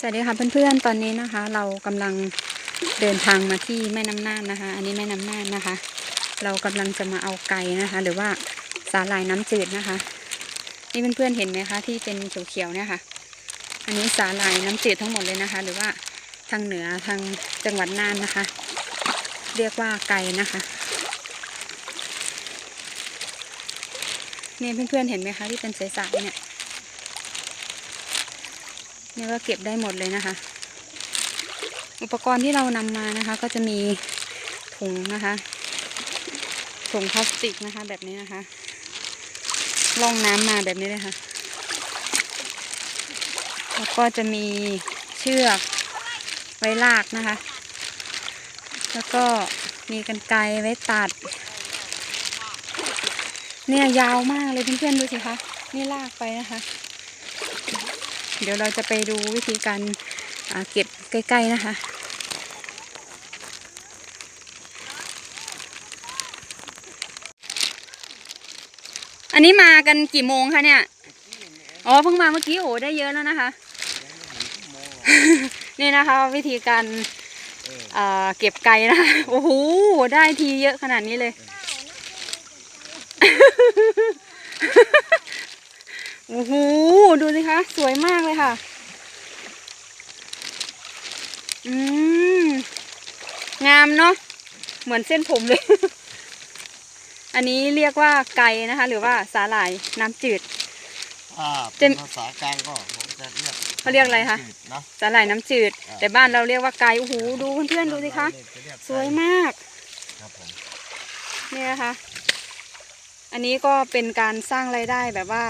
สวัสดีค่ะเพื่อนๆ ตอนนี้นะคะ เรากำลังเดินทางมาที่แม่น้ำน่านนะคะ อันนี้แม่น้ำน่านนะคะ เรากำลังจะมาเอาไก่นะคะ หรือว่าสาหร่ายน้ำจืดนะคะ นี่เพื่อนๆเห็นไหมคะ ที่เป็นเขียวๆเนี่ยค่ะ อันนี้สาหร่ายน้ำจืดทั้งหมดเลยนะคะ หรือว่าทางเหนือทางจังหวัดน่านนะคะ เรียกว่าไก่นะคะนี่เพื่อนๆเห็นไหมคะที่เป็นสายๆเนี่ย นี่ก็เก็บได้หมดเลยนะคะ อุปกรณ์ที่เรานำมานะคะ ก็จะมีถุงนะคะ ถุงพลาสติกนะคะ แบบนี้นะคะล่องน้ำมาแบบนี้เลยค่ะ แล้วก็จะมีเชือกไว้ลากนะคะ แล้วก็มีกันไกไว้ตัด เนี่ยยาวมากเลยเพื่อนๆดูสิคะ นี่ลากไปนะคะ เดี๋ยวเราจะไปดูวิธีการเก็บใกล้ ๆนะคะอันนี้มากันกี่โมงคะเนี่ย อ๋อเพิ่งมาเมื่อกี้โอ้ได้เยอะแล้วนะคะ นี่นะคะ วิธีการเก็บไก่นะคะโอ้โหได้ทีเยอะขนาดนี้เลย โอ้โหดูสิคะ สวยมากเลยค่ะ อืม งามเนาะ เหมือนเส้นผมเลย อันนี้เรียกว่าไก่นะคะ หรือว่าสาหร่ายน้ำจืดถ้าจะเป็นภาษากลางก็ผมจะเรียกเขาเรียกอะไรคะจืดเนาะสาหร่ายน้ำจืดอ่าแต่บ้านเราเรียกว่าไก่โอ้โหดูเพื่อนๆดูสิคะ จะเรีกสวยมาก ครับผมนี่นะคะ อันนี้ก็เป็นการสร้างรายได้แบบว่า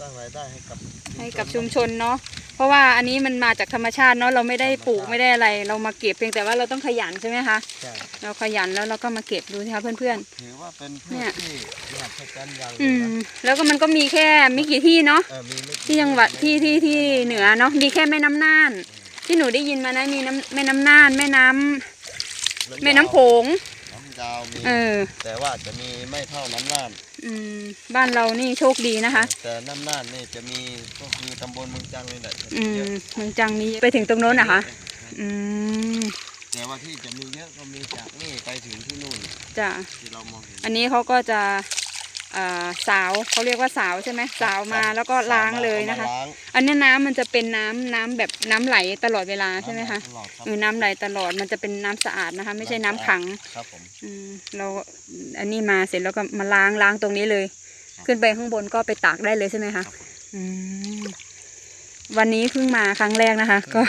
สร้างรายได้ให้กับให้กับชุมชนเนาะเพราะว่าอันนี้มันมาจากธรรมชาติเนาะเราไม่ได้ปลูกไม่ได้อะไร เรามาเก็บเพียงแต่ว่าเราต้องขยันใช่ไหมคะใช่เราขยันแล้วเราก็มาเก็บดูสิคะเพื่อนถือว่าเป็นพืเนี่ชยที่มหัศจรรย์อย่างหๆอืนึ่งมนะแล้วก็มันก็มีแค่ไม่กี่ที่เนาะเออมีไม่กี่ที่จังหวัดที่ที่ที่เหนือเนาะมีแค่แม่น้ำน่าน ที่หนูได้ยินมานะมีน้ำแม่น้ำน่าน แม่น้ำ แม่น้ำโขง น้ำยาวมีเออ แต่ว่าจะมีไม่เท่าน้ำน่านอืมบ้านเรานี่โชคดีนะคะ แต่น้ำน่านนี่จะมีก็คือตำบลเมืองจังเลยแหละจะอืมีมเยอะเมืองจังมีไปถึงตรงโน้นนะคะ อืมแต่ว่าที่จะมีเยอะก็มีจากนี่ไปถึงที่นู่นจ้ะที่เรามองเห็นอันนี้เขาก็จะอ่า สาวเขาเรียกว่าสาวใช่ไหมสาวมาแล้วก็ล้างเลยนะคะ อามาล้างอันนี้น้ำมันจะเป็นน้ำน้ำแบบน้ำไหลตลอดเวลาใช่ไหมคะตลอดรับเออน้ำไหลตลอดมันจะเป็นน้ำสะอาดนะคะ ไม่ใช่น้ำขัง ครับผม อืมเราอันนี้มาเสร็จแล้วก็มาล้างล้างตรงนี้เลย ครับขึ้นไปข้างบนก็ไปตากได้เลยใช่ไหมครัคะบผมอืมวันนี้เพิ่งมาครั้งแรกนะคะ ก็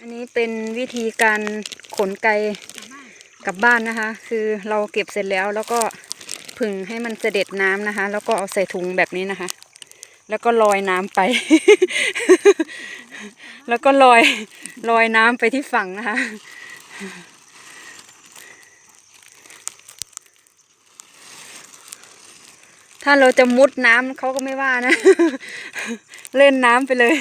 อันนี้เป็นวิธีการขนไก่กลับบ้านนะคะ คือเราเก็บเสร็จแล้วแล้วก็ ผึ่งให้มันเสด็จน้ำนะคะ แล้วก็เอาใส่ถุงแบบนี้นะคะ แล้วก็ลอยน้ำไป แล้วก็ลอยลอยน้ำไปที่ฝั่งนะคะ ถ้าเราจะมุดน้ำเขาก็ไม่ว่านะ เล่นน้ำไปเลย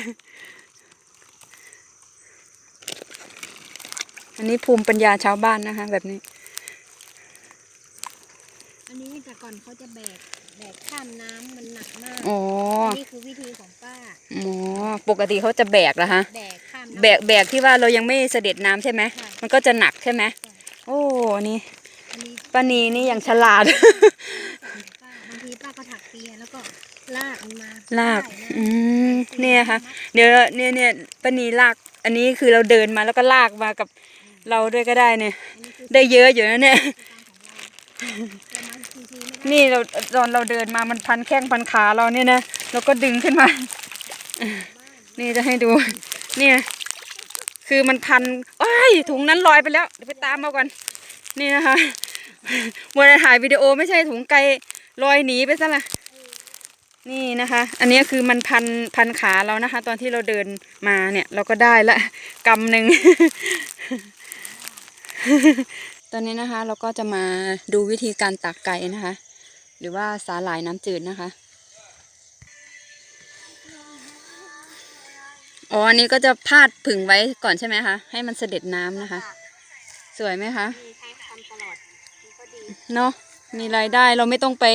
อันนี้ภูมิปัญญาชาวบ้านนะคะ แบบนี้ อันนี้แต่ก่อนเขาจะแบกแบกข้ามน้ำมันหนักมากอ๋อนี่คือวิธีของป้า อ๋อปกติเขาจะแบกเหรอคะแบกข้ามน้ำ แบกแบกที่ว่าเรายังไม่เสด็จน้ำใช่ไหม ค่ะ มันก็จะหนักใช่ไหมค่ะโอ้นี่อันนี้ป้านีนี่อย่างฉลาด ของป้าบางทีป้าก็ถักเปียแล้วก็ลากมันมาลากได้นะอืม เนี่ยค่ะ เดี๋ยวเนี่ยเนี่ยป้านีลาก อันนี้คือเราเดินมาแล้วก็ลากมากับเราด้วยก็ได้เนี่ย อันนี้คือได้เยอะอยู่นะเนี่ย การของเราเรามาทีๆไม่ได้ นี่เราตอนเราเดินมามันพันแข้งพันขาเราเนี่ยนะเราก็ดึงขึ้นมา นี่จะให้ดู เนี่ย คือมันพันว้ายถุงนั้นลอยไปแล้วเดี๋ยวไปตามมาก่อนนี่นะคะมัวแต่ถ่ายวิดีโอไม่ใช่ถุงไก่ลอยหนีไปซะละนี่นะคะ อันนี้คือมันพันพันขาเรานะคะ ตอนที่เราเดินมาเนี่ย เราก็ได้ละกำหนึ่งตอนนี้นะคะเราก็จะมาดูวิธีการตักไก่นะคะ หรือว่าสาหร่ายน้ำจืดนะคะ อ๋อ อันนี้ก็จะพาดผึ่งไว้ก่อนใช่ไหมคะ ให้มันเสด็จน้ำนะคะ สวยไหมคะมีใช้ทำตลอดมันก็ดีเนาะใมีรายได้เราไม่ต้องไป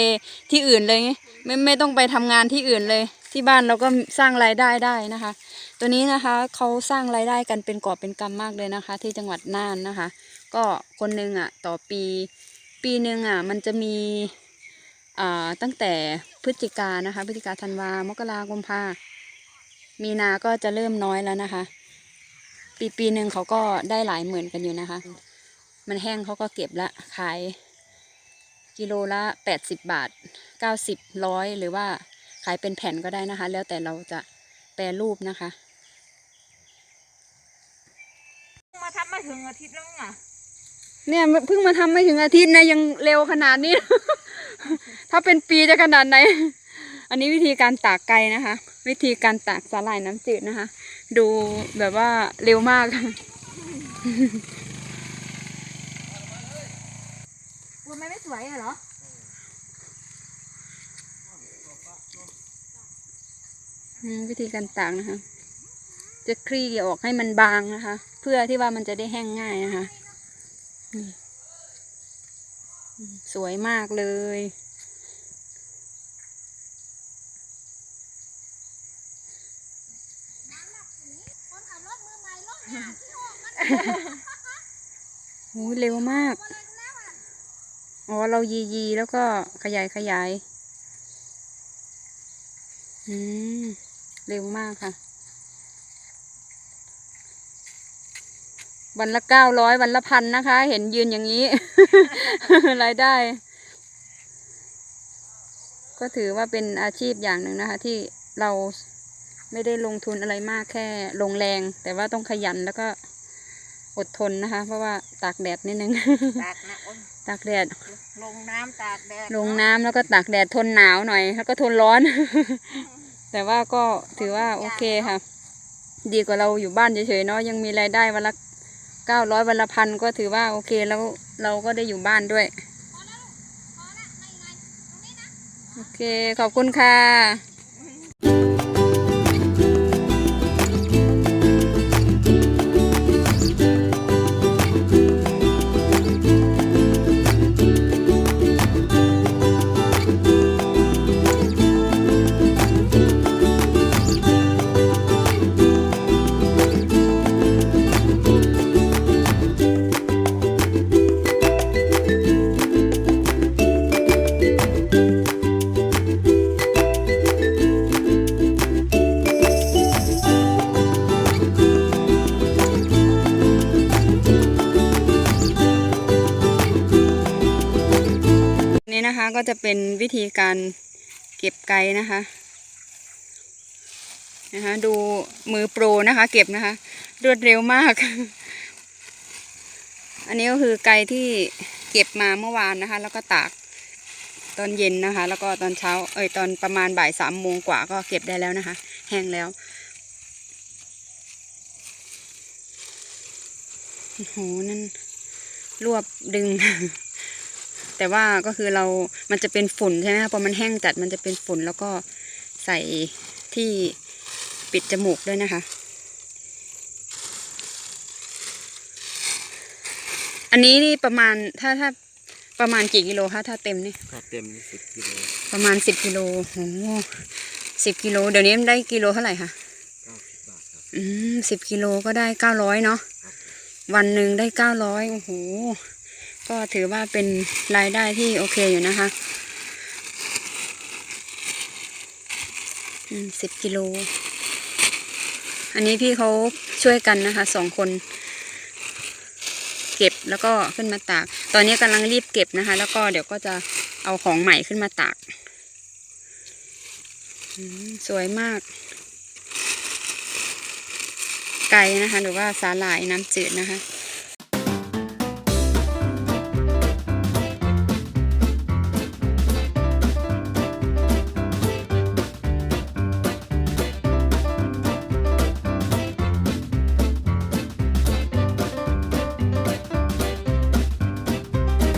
ที่อื่นเลยไงไม่ไม่ต้องไปทำงานที่อื่นเลย ที่บ้านเราก็สร้างรายได้ได้นะคะ ตัวนี้นะคะเขาสร้างรายได้กันเป็นกอบเป็นกำมากเลยนะคะ ที่จังหวัดน่านนะคะ ก็คนหนึ่งอะ ต่อปี ปีหนึ่งอะ มันจะมีอ่า ตั้งแต่พฤศจิกานะคะ พฤศจิกาธันวามกรากุมภามีนาก็จะเริ่มน้อยแล้วนะคะ ปีปีหนึ่งเขาก็ได้หลายหมื่นกันอยู่นะคะ มันแห้งเขาก็เก็บละขาย กิโลละแปดสิบบาทเก้าสิบร้อยหรือว่าขายเป็นแผ่นก็ได้นะคะ แล้วแต่เราจะแปรรูปนะคะ มาทำมาถึงอาทิตย์แล้วอะเนี่ยเพิ่งมาทำไม่ถึงอาทิตย์นะยังเร็วขนาดนี้ ถ้าเป็นปีจะขนาดไหน อันนี้วิธีการตากไก่นะคะ วิธีการตากสาหร่ายน้ำจืดนะคะ ดูแบบว่าเร็วมากคุณไม่ไม่สวยเหรออืมวิธีการตากนะคะ จะคลี่ออกให้มันบางนะคะ เพื่อที่ว่ามันจะได้แห้งง่ายนะคะนี่อืมสวยมากเลย คนขับรถมือใหม่รถหน้าที่ห้องมัน โอ้ยเร็วมาก อ๋อ เรายียีแล้วก็ขยายขยาย อืม เร็วมากค่ะ วันละเก้าร้อยวันละพันนะคะ เห็นยืนอย่างนี้ รายได้ ก็ถือว่าเป็นอาชีพอย่างหนึ่งนะคะ ที่เราไม่ได้ลงทุนอะไรมากแค่ลงแรง แต่ว่าต้องขยันแล้วก็ อดทนนะคะ เพราะว่าตากแดดนิดนึง ตากนะโอ๊ยตากแดด ลงน้ำตากแดดลงน้ำแล้วก็ตากแดดทนหนาวหน่อย แล้วก็ทนร้อน แต่ว่าก็ถือว่าโอเคค่ะ ดีกว่าเราอยู่บ้านเฉยๆเนาะยังมีรายได้วันละเก้าร้อยวันละพันก็ถือว่าโอเคแล้วเราก็ได้อยู่บ้านด้วยพอแล้วพอแล้วไม่ไงตรงนี้นะโอเค ขอบคุณค่ะ ก็จะเป็นวิธีการเก็บไก่นะคะนะคะดูมือโปรนะคะ เก็บนะคะ รวดเร็วมาก อันนี้ก็คือไก่ที่เก็บมาเมื่อวานนะคะ แล้วก็ตากตอนเย็นนะคะ แล้วก็ตอนเช้า เอ้ยตอนประมาณบ่ายสามโมงกว่าก็เก็บได้แล้วนะคะ แห้งแล้วโอ้โหนั่นรวบดึง แต่ว่าก็คือเรา มันจะเป็นฝุ่นใช่ไหมคะพอมันแห้งจัดมันจะเป็นฝุ่นแล้วก็ใส่ที่ปิดจมูกด้วยนะคะ อันนี้นี่ประมาณถ้าถ้าประมาณกี่กิโลคะถ้าเต็มนี่ถ้าเต็มนี่สิบกิโลประมาณสิบกิโลโอ้สิบกิโลเดี๋ยวนี้มันได้กิโลเท่าไหร่คะเก้าสิบบาทครับอืมสิบกิโลก็ได้เก้าร้อยเนาะครับวันหนึ่งได้เก้าร้อยโอ้โห ก็ถือว่าเป็นรายได้ที่โอเคอยู่นะคะอืมสิบกิโล อันนี้พี่เขาช่วยกันนะคะสองคน เก็บแล้วก็ขึ้นมาตาก ตอนนี้กำลังรีบเก็บนะคะ แล้วก็เดี๋ยวก็จะเอาของใหม่ขึ้นมาตาก สวยมาก ไก่นะคะ หรือว่าสาหร่ายน้ำจืดนะคะ